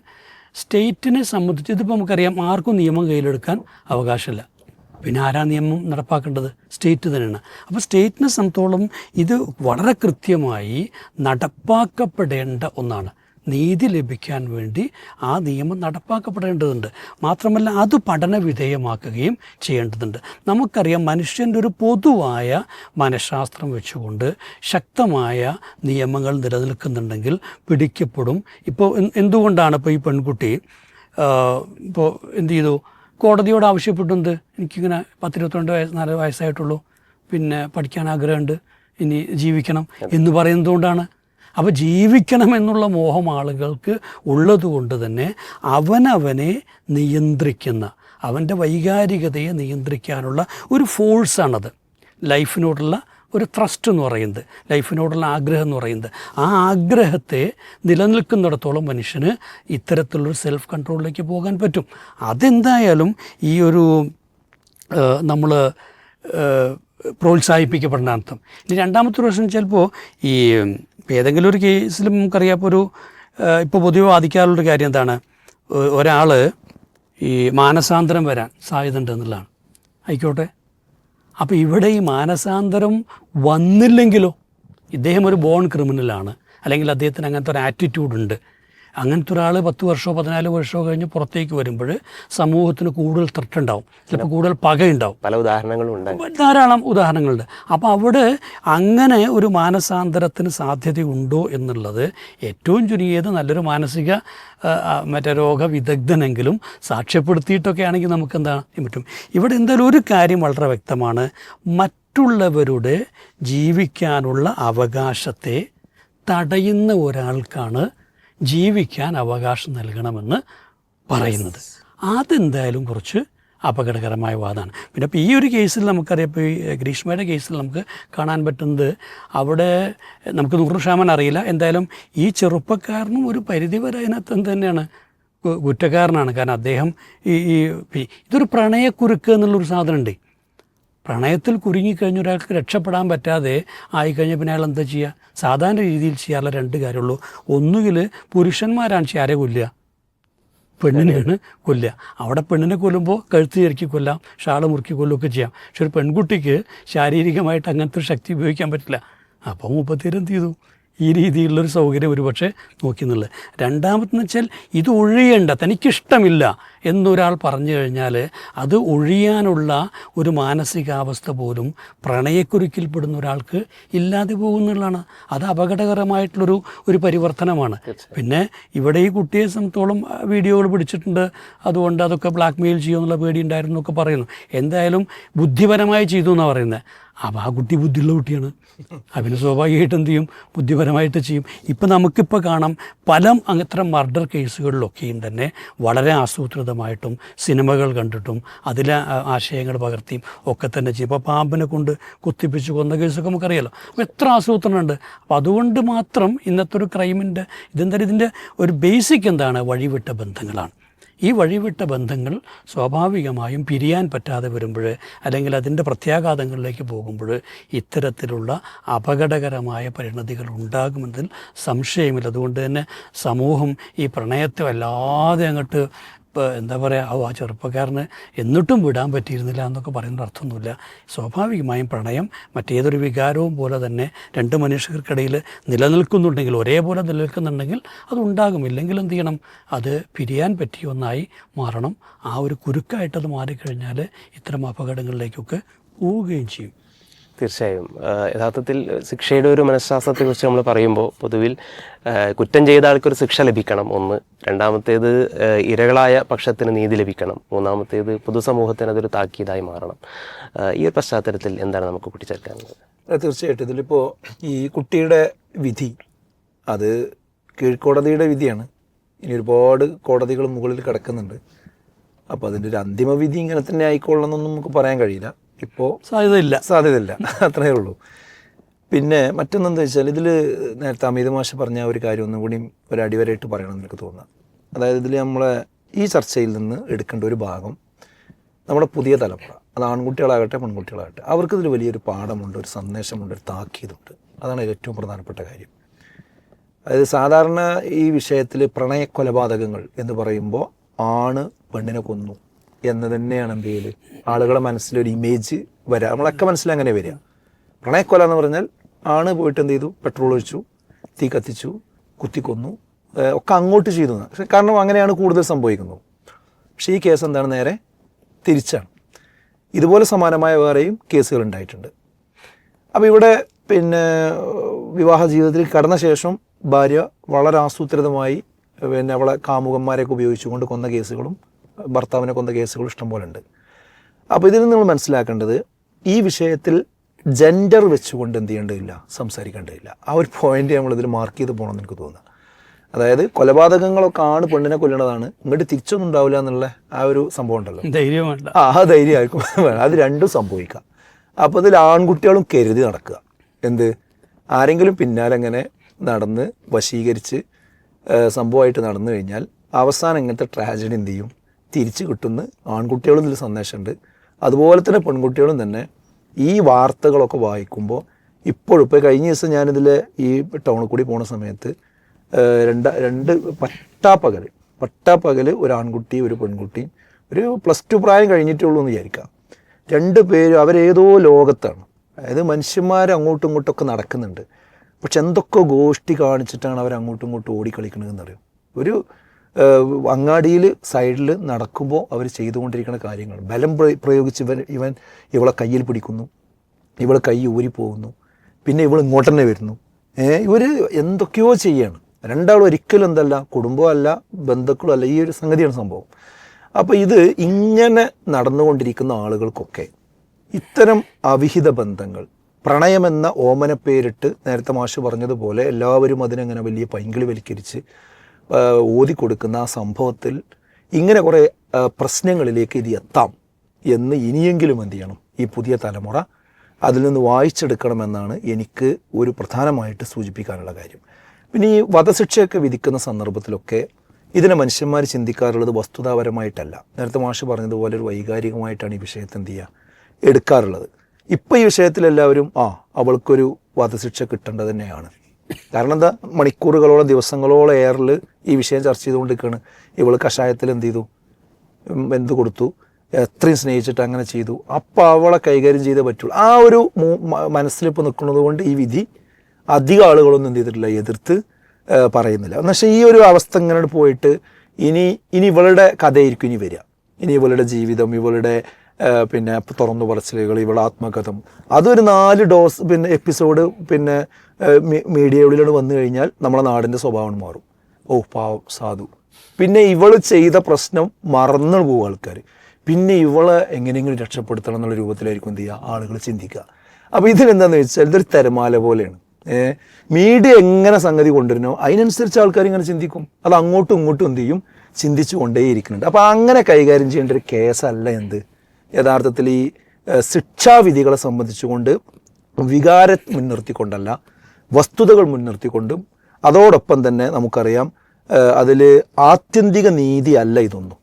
സ്റ്റേറ്റിനെ സംബന്ധിച്ച് ഇതിപ്പോൾ നമുക്കറിയാം ആർക്കും നിയമം കയ്യിലെടുക്കാൻ അവകാശമില്ല. പിന്നെ ആരാ നിയമം നടപ്പാക്കേണ്ടത്? സ്റ്റേറ്റ് തന്നെയാണ്. അപ്പോൾ സ്റ്റേറ്റിനെ സംബന്ധിച്ചോളം ഇത് വളരെ കൃത്യമായി നടപ്പാക്കപ്പെടേണ്ട ഒന്നാണ്. നീതി ലഭിക്കാൻ വേണ്ടി ആ നിയമം നടപ്പാക്കപ്പെടേണ്ടതുണ്ട്. മാത്രമല്ല അത് പഠന വിധേയമാക്കുകയും ചെയ്യേണ്ടതുണ്ട്. നമുക്കറിയാം മനുഷ്യന്റെ ഒരു പൊതുവായ മനഃശാസ്ത്രം വെച്ചുകൊണ്ട് ശക്തമായ നിയമങ്ങൾ നിലനിൽക്കുന്നുണ്ടെങ്കിൽ പിടിക്കപ്പെടും. ഇപ്പോൾ എന്തുകൊണ്ടാണ് ഇപ്പോൾ ഈ പെൺകുട്ടി ഇപ്പോൾ എന്ത് ചെയ്തു? കോടതിയോട് ആവശ്യപ്പെട്ടുണ്ട് എനിക്കിങ്ങനെ പത്തിരുപത്തിരണ്ട് വയസ്സ് നാല് വയസ്സായിട്ടുള്ളൂ. പിന്നെ പഠിക്കാൻ ആഗ്രഹമുണ്ട്. ഇനി ജീവിക്കണം എന്ന് പറയുന്നതുകൊണ്ടാണ്. അപ്പോൾ ജീവിക്കണം എന്നുള്ള മോഹം ആളുകൾക്ക് ഉള്ളതുകൊണ്ട് തന്നെ അവനവനെ നിയന്ത്രിക്കുന്ന അവന്റെ വൈകാരികതയെ നിയന്ത്രിക്കാനുള്ള ഒരു ഫോഴ്സാണത് ലൈഫിനോടുള്ള ഒരു ട്രസ്റ്റ് എന്ന് പറയുന്നത് ലൈഫിനോടുള്ള ആഗ്രഹം എന്ന് പറയുന്നത്. ആ ആഗ്രഹത്തെ നിലനിൽക്കുന്നിടത്തോളം മനുഷ്യന് ഇത്തരത്തിലുള്ളൊരു സെൽഫ് കൺട്രോളിലേക്ക് പോകാൻ പറ്റും. അതെന്തായാലും ഈ ഒരു നമ്മൾ പ്രോത്സാഹിപ്പിക്കപ്പെടേണ്ട അർത്ഥം. ഇനി രണ്ടാമത്തെ പ്രശ്നം ചിലപ്പോൾ ഈ ഏതെങ്കിലും ഒരു കേസിലും നമുക്കറിയാം ഒരു ഇപ്പോൾ പൊതുവെ വാദിക്കാറുള്ളൊരു കാര്യം എന്താണ്? ഒരാൾ ഈ മാനസാന്തരം വരാൻ സാധ്യതയുണ്ട് എന്നുള്ളതാണ്. ആയിക്കോട്ടെ. അപ്പോൾ ഇവിടെ ഈ മാനസാന്തരം വന്നില്ലെങ്കിലോ? ഇദ്ദേഹം ഒരു ബോൺ ക്രിമിനലാണ് അല്ലെങ്കിൽ അദ്ദേഹത്തിന് അങ്ങനത്തെ ഒരു ആറ്റിറ്റ്യൂഡ് ഉണ്ട്. അങ്ങനത്തെ ഒരാൾ പത്ത് വർഷമോ പതിനാല് വർഷമോ കഴിഞ്ഞ് പുറത്തേക്ക് വരുമ്പോൾ സമൂഹത്തിന് കൂടുതൽ ത്രട്ട് ഉണ്ടാവും ചിലപ്പോൾ കൂടുതൽ പകയുണ്ടാവും. പല ഉദാഹരണങ്ങളും ഉണ്ട്. ധാരാളം ഉദാഹരണങ്ങളുണ്ട്. അപ്പോൾ അവിടെ അങ്ങനെ ഒരു മാനസാന്തരത്തിന് സാധ്യതയുണ്ടോ എന്നുള്ളത് ഏറ്റവും ചുരുങ്ങിയത് നല്ലൊരു മാനസിക മറ്റേ രോഗവിദഗ്ധനെങ്കിലും സാക്ഷ്യപ്പെടുത്തിയിട്ടൊക്കെ ആണെങ്കിൽ നമുക്ക് എന്താണ് പറ്റും. ഇവിടെ എന്തായാലും ഒരു കാര്യം വളരെ വ്യക്തമാണ്. മറ്റുള്ളവരുടെ ജീവിക്കാനുള്ള അവകാശത്തെ തടയുന്ന ഒരാൾക്കാണ് ജീവിക്കാൻ അവകാശം നൽകണമെന്ന് പറയുന്നത്. അതെന്തായാലും കുറച്ച് അപകടകരമായ വാദമാണ്. പിന്നെ ഇപ്പോൾ ഈ ഒരു കേസിൽ നമുക്കറിയാം ഇപ്പോൾ ഈ ഗ്രീഷ്മയുടെ കേസിൽ നമുക്ക് കാണാൻ പറ്റുന്നത് അവിടെ നമുക്ക് നൂറ് ശതമാനം അറിയില്ല. എന്തായാലും ഈ ചെറുപ്പക്കാരനും ഒരു പരിധി വരെ അതിനകത്ത് തന്നെയാണ് കുറ്റക്കാരനാണ്. കാരണം അദ്ദേഹം ഈ ഈ ഈ- ഇതൊരു പ്രണയക്കുരുക്ക് എന്നുള്ളൊരു സാധനമുണ്ട്. പ്രണയത്തിൽ കുരുങ്ങിക്കഴിഞ്ഞ ഒരാൾക്ക് രക്ഷപ്പെടാൻ പറ്റാതെ ആയിക്കഴിഞ്ഞാൽ പിന്നെ അയാൾ എന്താ ചെയ്യുക സാധാരണ രീതിയിൽ ചെയ്യാനുള്ള രണ്ട് കാര്യമുള്ളൂ. ഒന്നുകിൽ പുരുഷന്മാരാണ് ചെയ്യാരെ കൊല്ലുക. പെണ്ണിനെയാണ് കൊല്ലുക. അവിടെ പെണ്ണിനെ കൊല്ലുമ്പോൾ കഴുത്ത് ചെരുക്കി കൊല്ലാം ഷാൾ മുറുക്കി കൊല്ലുകയൊക്കെ ചെയ്യാം. പക്ഷെ ഒരു പെൺകുട്ടിക്ക് ശാരീരികമായിട്ട് അങ്ങനത്തെ ഒരു ശക്തി ഉപയോഗിക്കാൻ പറ്റില്ല. അപ്പോൾ മുപ്പത്തിയേര് എന്ത് ചെയ്തു? ഈ രീതിയിലുള്ളൊരു സൗകര്യം ഒരുപക്ഷെ നോക്കി എന്നുള്ളത് രണ്ടാമത്തെന്ന് വെച്ചാൽ ഇത് ഒഴിയേണ്ട തനിക്കിഷ്ടമില്ല എന്നൊരാൾ പറഞ്ഞു കഴിഞ്ഞാൽ അത് ഒഴിയാനുള്ള ഒരു മാനസികാവസ്ഥ പോലും പ്രണയക്കുരുക്കിൽപ്പെടുന്ന ഒരാൾക്ക് ഇല്ലാതെ പോകുന്നുള്ളതാണ്. അത് അപകടകരമായിട്ടുള്ളൊരു ഒരു പരിവർത്തനമാണ്. പിന്നെ ഇവിടെ ഈ കുട്ടിയെ സംബന്ധിച്ചോളം വീഡിയോകൾ പിടിച്ചിട്ടുണ്ട്. അതുകൊണ്ട് അതൊക്കെ ബ്ലാക്ക് മെയിൽ ചെയ്യുമെന്നുള്ള പേടി ഉണ്ടായിരുന്നു എന്നൊക്കെ പറയുന്നു. എന്തായാലും ബുദ്ധിപരമായി ചെയ്തു എന്നാണ് പറയുന്നത്. അപ്പം ആ കുട്ടി ബുദ്ധിയുള്ള കുട്ടിയാണ്. അവന് സ്വാഭാവികമായിട്ട് എന്ത് ചെയ്യും? ബുദ്ധിപരമായിട്ട് ചെയ്യും. ഇപ്പം നമുക്കിപ്പോൾ കാണാം പല അത്തരം മർഡർ കേസുകളിലൊക്കെയും തന്നെ വളരെ ആസൂത്രിതമായിട്ടും സിനിമകൾ കണ്ടിട്ടും അതിലെ ആശയങ്ങൾ പകർത്തിയും ഒക്കെ തന്നെ ചെയ്യും. ഇപ്പോൾ പാമ്പിനെ കൊണ്ട് കുത്തിപ്പിച്ച് കൊന്ന കേസൊക്കെ നമുക്കറിയാലോ. അപ്പോൾ എത്ര ആസൂത്രണമുണ്ട്. അപ്പോൾ അതുകൊണ്ട് മാത്രം ഇന്നത്തെ ഒരു ക്രൈമിന്റെ ഇതെന്തായാലും ഇതിന്റെ ഒരു ബേസിക് എന്താണ്? വഴിവിട്ട ബന്ധങ്ങളാണ്. ഈ വഴിവിട്ട ബന്ധങ്ങൾ സ്വാഭാവികമായും പിരിയാൻ പറ്റാതെ വരുമ്പോൾ അല്ലെങ്കിൽ അതിന്റെ പ്രത്യാഘാതങ്ങളിലേക്ക് പോകുമ്പോൾ ഇത്തരത്തിലുള്ള അപകടകരമായ പരിണതികൾ ഉണ്ടാകുമെന്നതിൽ സംശയമില്ല. അതുകൊണ്ട് തന്നെ സമൂഹം ഈ പ്രണയത്തെ വല്ലാതെ അങ്ങോട്ട് എന്താ പറയുക ആ ചെറുപ്പക്കാരന് എന്നിട്ടും വിടാൻ പറ്റിയിരുന്നില്ല എന്നൊക്കെ പറയുന്ന അർത്ഥമൊന്നുമില്ല. സ്വാഭാവികമായും പ്രണയം മറ്റേതൊരു വികാരവും പോലെ തന്നെ രണ്ട് മനുഷ്യർക്കിടയിൽ നിലനിൽക്കുന്നുണ്ടെങ്കിൽ ഒരേപോലെ നിലനിൽക്കുന്നുണ്ടെങ്കിൽ അതുണ്ടാകും ഇല്ലെങ്കിൽ എന്ത് ചെയ്യണം? അത് പിരിയാൻ പറ്റിയ ഒന്നായി മാറണം. ആ ഒരു കുരുക്കായിട്ടത് മാറിക്കഴിഞ്ഞാൽ ഇത്തരം അപകടങ്ങളിലേക്കൊക്കെ പോവുകയും ചെയ്യും. തീർച്ചയായും. യഥാർത്ഥത്തിൽ ശിക്ഷയുടെ ഒരു മനഃശാസ്ത്രത്തെക്കുറിച്ച് നമ്മൾ പറയുമ്പോൾ പൊതുവിൽ കുറ്റം ചെയ്ത ആൾക്കൊരു ശിക്ഷ ലഭിക്കണം ഒന്ന്. രണ്ടാമത്തേത് ഇരകളായ പക്ഷത്തിന് നീതി ലഭിക്കണം. മൂന്നാമത്തേത് പൊതുസമൂഹത്തിന് അതൊരു താക്കീതായി മാറണം. ഈ ഒരു പശ്ചാത്തലത്തിൽ എന്താണ് നമുക്ക് കൂട്ടിച്ചേർക്കാനുള്ളത്? തീർച്ചയായിട്ടും. ഇതിലിപ്പോൾ ഈ കുട്ടിയുടെ വിധി അത് കീഴ്ക്കോടതിയുടെ വിധിയാണ്. ഇനി ഒരുപാട് കോടതികൾ മുകളിൽ കിടക്കുന്നുണ്ട്. അപ്പോൾ അതിന്റെ ഒരു അന്തിമ വിധി ഇങ്ങനെ തന്നെ ആയിക്കൊള്ളണമെന്നൊന്നും നമുക്ക് പറയാൻ കഴിയില്ല. ഇപ്പോൾ സാധ്യതയില്ല. സാധ്യതയില്ല. അത്രയേ ഉള്ളൂ. പിന്നെ മറ്റൊന്നെന്താ വെച്ചാൽ ഇതിൽ നേരത്തെ അമിത മാഷ പറഞ്ഞ ഒരു കാര്യം ഒന്നും കൂടി ഒരു അടിവരയിട്ട് പറയണമെന്ന് എനിക്ക് തോന്നുന്നത് അതായത് ഇതിൽ നമ്മളെ ഈ ചർച്ചയിൽ നിന്ന് എടുക്കേണ്ട ഒരു ഭാഗം നമ്മുടെ പുതിയ തലമുറ അത് ആൺകുട്ടികളാകട്ടെ പെൺകുട്ടികളാകട്ടെ അവർക്ക് ഇതിൽ വലിയൊരു പാഠമുണ്ട് ഒരു സന്ദേശമുണ്ട് ഒരു താക്കീതുണ്ട്. അതാണ് ഏറ്റവും പ്രധാനപ്പെട്ട കാര്യം. അതായത് സാധാരണ ഈ വിഷയത്തിൽ പ്രണയ കൊലപാതകങ്ങൾ എന്ന് പറയുമ്പോൾ ആണ് പെണ്ണിനെ കൊന്നു. എന്ന് തന്നെയാണ് എന്ത് ചെയ്യൽ? ആളുകളെ മനസ്സിലൊരു ഇമേജ് വരിക നമ്മളൊക്കെ മനസ്സിൽ അങ്ങനെ വരിക പ്രണയക്കൊല എന്ന് പറഞ്ഞാൽ ആണ് പോയിട്ട് എന്ത് ചെയ്തു? പെട്രോൾ ഒഴിച്ചു തീ കത്തിച്ചു കുത്തിക്കൊന്നു ഒക്കെ അങ്ങോട്ട് ചെയ്തു പക്ഷെ കാരണം അങ്ങനെയാണ് കൂടുതൽ സംഭവിക്കുന്നത്. പക്ഷേ ഈ കേസ് എന്താണ്? നേരെ തിരിച്ചാണ്. ഇതുപോലെ സമാനമായ വേറെയും കേസുകൾ ഉണ്ടായിട്ടുണ്ട്. അപ്പോൾ ഇവിടെ പിന്നെ വിവാഹ ജീവിതത്തിൽ കടന്ന ശേഷം ഭാര്യ വളരെ ആസൂത്രിതമായി പിന്നെ അവളെ കാമുകന്മാരെയൊക്കെ ഉപയോഗിച്ചുകൊണ്ട് കൊന്ന കേസുകളും ഭർത്താവിനെ കൊന്ന കേസുകൾ ഇഷ്ടംപോലെ ഉണ്ട് അപ്പോൾ ഇതിൽ നിങ്ങൾ മനസ്സിലാക്കേണ്ടത് ഈ വിഷയത്തിൽ ജെൻഡർ വെച്ചുകൊണ്ട് എന്ത് ചെയ്യേണ്ടതില്ല സംസാരിക്കേണ്ടതില്ല. ആ ഒരു പോയിന്റ് നമ്മളിതിൽ മാർക്ക് ചെയ്ത് പോകണമെന്ന് എനിക്ക് തോന്നുന്നു. അതായത് കൊലപാതകങ്ങളൊക്കെ ആണ് പെണ്ണിനെ കൊല്ലണതാണ് ഇങ്ങോട്ട് തിരിച്ചൊന്നും ഉണ്ടാവില്ല എന്നുള്ള ആ ഒരു സംഭവം ഉണ്ടല്ലോ. ധൈര്യമുണ്ട് ആ ആ ധൈര്യമായിരിക്കും അത് രണ്ടും സംഭവിക്കാം. അപ്പോൾ ഇതിൽ ആൺകുട്ടികളും കരുതി നടക്കുക. എന്ത്? ആരെങ്കിലും പിന്നാലെ അങ്ങനെ നടന്ന് വശീകരിച്ച് സംഭവമായിട്ട് നടന്നു കഴിഞ്ഞാൽ അവസാനം ഇങ്ങനത്തെ ട്രാജഡി എന്ത് ചെയ്യും? തിരിച്ചു കിട്ടുന്ന ആൺകുട്ടികളും ഇതിൽ സന്ദേശമുണ്ട്. അതുപോലെ തന്നെ പെൺകുട്ടികളും തന്നെ ഈ വാർത്തകളൊക്കെ വായിക്കുമ്പോൾ ഇപ്പോഴും ഇപ്പോൾ കഴിഞ്ഞ ദിവസം ഞാനിതിൽ ഈ ടൗണിൽ കൂടി പോണ സമയത്ത് രണ്ട രണ്ട് പട്ടാപ്പകൽ പട്ടാപ്പകൽ ഒരു ആൺകുട്ടി ഒരു പെൺകുട്ടി ഒരു പ്ലസ് ടു പ്രായം കഴിഞ്ഞിട്ടേ ഉള്ളൂ എന്ന് വിചാരിക്കാം. രണ്ട് പേരും അവരേതോ ലോകത്താണ്. അതായത് മനുഷ്യന്മാർ അങ്ങോട്ടും ഇങ്ങോട്ടൊക്കെ നടക്കുന്നുണ്ട്. പക്ഷെ എന്തൊക്കെ ഗോഷ്ടി കാണിച്ചിട്ടാണ് അവർ അങ്ങോട്ടും ഇങ്ങോട്ടും ഓടിക്കളിക്കണതെന്നറിയും ഒരു അങ്ങാടിയിൽ സൈഡിൽ നടക്കുമ്പോൾ അവർ ചെയ്തുകൊണ്ടിരിക്കുന്ന കാര്യങ്ങൾ. ബലം പ്രയോ- പ്രയോഗിച്ച് ഇവൻ ഇവൻ ഇവളെ കയ്യിൽ പിടിക്കുന്നു. ഇവൾ കൈ ഊരിപ്പോകുന്നു. പിന്നെ ഇവൾ ഇങ്ങോട്ട് തന്നെ വരുന്നു. ഇവർ എന്തൊക്കെയോ ചെയ്യാണ്. രണ്ടാളും ഒരിക്കലും എന്തല്ല കുടുംബമല്ല ബന്ധുക്കളും അല്ല ഈ ഒരു സംഗതിയാണ് സംഭവം. അപ്പോൾ ഇത് ഇങ്ങനെ നടന്നുകൊണ്ടിരിക്കുന്ന ആളുകൾക്കൊക്കെ ഇത്തരം അവിഹിത ബന്ധങ്ങൾ പ്രണയമെന്ന ഓമന പേരിട്ട് നേരത്തെ മാഷ് പറഞ്ഞതുപോലെ എല്ലാവരും അതിനങ്ങനെ വലിയ പൈങ്കിളി വലിക്കരിച്ച് ഓതിക്കൊടുക്കുന്ന ആ സംഭവത്തിൽ ഇങ്ങനെ കുറേ പ്രശ്നങ്ങളിലേക്ക് ഇത് എത്താം എന്ന് ഇനിയെങ്കിലും എന്ത് ചെയ്യണം? ഈ പുതിയ തലമുറ അതിൽ നിന്ന് വായിച്ചെടുക്കണമെന്നാണ് എനിക്ക് ഒരു പ്രധാനമായിട്ട് സൂചിപ്പിക്കാനുള്ള കാര്യം. പിന്നെ ഈ വധശിക്ഷയൊക്കെ വിധിക്കുന്ന സന്ദർഭത്തിലൊക്കെ ഇതിനെ മനുഷ്യന്മാർ ചിന്തിക്കാറുള്ളത് വസ്തുതാപരമായിട്ടല്ല. നേരത്തെ മാഷ് പറഞ്ഞതുപോലെ ഒരു വൈകാരികമായിട്ടാണ് ഈ വിഷയത്തെ എന്ത് ചെയ്യുക എടുക്കാറുള്ളത്. ഇപ്പോൾ ഈ വിഷയത്തിൽ എല്ലാവരും ആ അവൾക്കൊരു വധശിക്ഷ കിട്ടേണ്ടത് തന്നെയാണ്. കാരണം എന്താ? മണിക്കൂറുകളോളം ദിവസങ്ങളോളം എയറിൽ ഈ വിഷയം ചർച്ച ചെയ്തുകൊണ്ടിരിക്കുകയാണ്. ഇവൾ കഷായത്തിൽ എന്ത് ചെയ്തു? എന്ത് കൊടുത്തു? എത്രയും സ്നേഹിച്ചിട്ട് അങ്ങനെ ചെയ്തു. അപ്പോൾ അവളെ കൈകാര്യം ചെയ്തേ പറ്റുള്ളൂ. ആ ഒരു മനസ്സിലിപ്പോൾ നിൽക്കുന്നത് കൊണ്ട് ഈ വിധി അധികം ആളുകളൊന്നും എന്ത് ചെയ്തിട്ടില്ല എതിർത്ത് പറയുന്നില്ല. എന്നുവെച്ചാൽ ഈ ഒരു അവസ്ഥ ഇങ്ങനെ പോയിട്ട് ഇനി ഇനി ഇവളുടെ കഥയായിരിക്കും ഇനി വരിക. ഇനി ഇവളുടെ ജീവിതം ഇവളുടെ പിന്നെ തുറന്നു പറച്ചിലുകൾ ഇവൾ ആത്മകഥം. അതൊരു നാല് ഡോസ് പിന്നെ എപ്പിസോഡ് പിന്നെ ആ, മീ- മീഡിയകളിലൂടെ വന്നു കഴിഞ്ഞാൽ നമ്മളെ നാടിന്റെ സ്വഭാവം മാറും. ഓ പാവം സാധു. പിന്നെ ഇവൾ ചെയ്ത പ്രശ്നം മറന്നു പോകും ആൾക്കാർ. പിന്നെ ഇവളെ എങ്ങനെയെങ്കിലും രക്ഷപ്പെടുത്തണം എന്നുള്ള രൂപത്തിലായിരിക്കും എന്ത് ചെയ്യുക? ആളുകൾ ചിന്തിക്കുക. അപ്പോൾ ഇതിലെന്താണെന്ന് വെച്ചാൽ ഇതൊരു തിരമാല പോലെയാണ്. മീഡിയ എങ്ങനെ സംഗതി കൊണ്ടുവരണോ അതിനനുസരിച്ച് ആൾക്കാർ ഇങ്ങനെ ചിന്തിക്കും. അത് അങ്ങോട്ടും ഇങ്ങോട്ടും എന്ത് ചെയ്യും? ചിന്തിച്ചു കൊണ്ടേയിരിക്കുന്നുണ്ട് അപ്പോൾ അങ്ങനെ കൈകാര്യം ചെയ്യേണ്ട ഒരു കേസല്ല എന്ത്? യഥാർത്ഥത്തിൽ ഈ ശിക്ഷാവിധികളെ സംബന്ധിച്ചുകൊണ്ട് വികാരം മുൻനിർത്തിക്കൊണ്ടല്ല വസ്തുതകൾ മുൻനിർത്തിക്കൊണ്ടും അതോടൊപ്പം തന്നെ നമുക്കറിയാം അതിൽ ആത്യന്തിക നീതി അല്ല ഇതൊന്നും.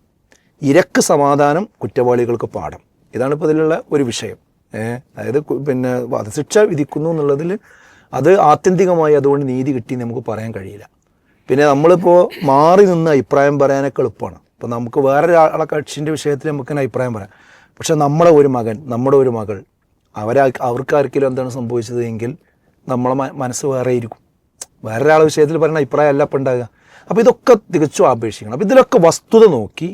ഇരക്ക് സമാധാനം കുറ്റവാളികൾക്ക് പാഠം. ഇതാണ് ഇപ്പോൾ അതിലുള്ള ഒരു വിഷയം. അതായത് പിന്നെ വധശിക്ഷ വിധിക്കുന്നു എന്നുള്ളതിൽ അത് ആത്യന്തികമായി അതുകൊണ്ട് നീതി കിട്ടി നമുക്ക് പറയാൻ കഴിയില്ല. പിന്നെ നമ്മളിപ്പോൾ മാറി നിന്ന് അഭിപ്രായം പറയാനൊക്കെ എളുപ്പമാണ്. ഇപ്പോൾ നമുക്ക് വേറെ കക്ഷിന്റെ വിഷയത്തിൽ നമുക്ക് അഭിപ്രായം പറയാം. പക്ഷെ നമ്മുടെ ഒരു മകൻ നമ്മുടെ ഒരു മകൾ അവരാ അവർക്കാർക്കെങ്കിലും എന്താണ് സംഭവിച്ചത് എങ്കിൽ നമ്മളെ മനസ്സ് വേറെ ഇരിക്കും വേറെ ഒരാളെ വിഷയത്തിൽ പറയുന്ന അഭിപ്രായം അല്ല അപ്പം ഉണ്ടാകുക അപ്പോൾ ഇതൊക്കെ തികച്ചും ആപേക്ഷിക്കണം. അപ്പോൾ ഇതിലൊക്കെ വസ്തുത നോക്കി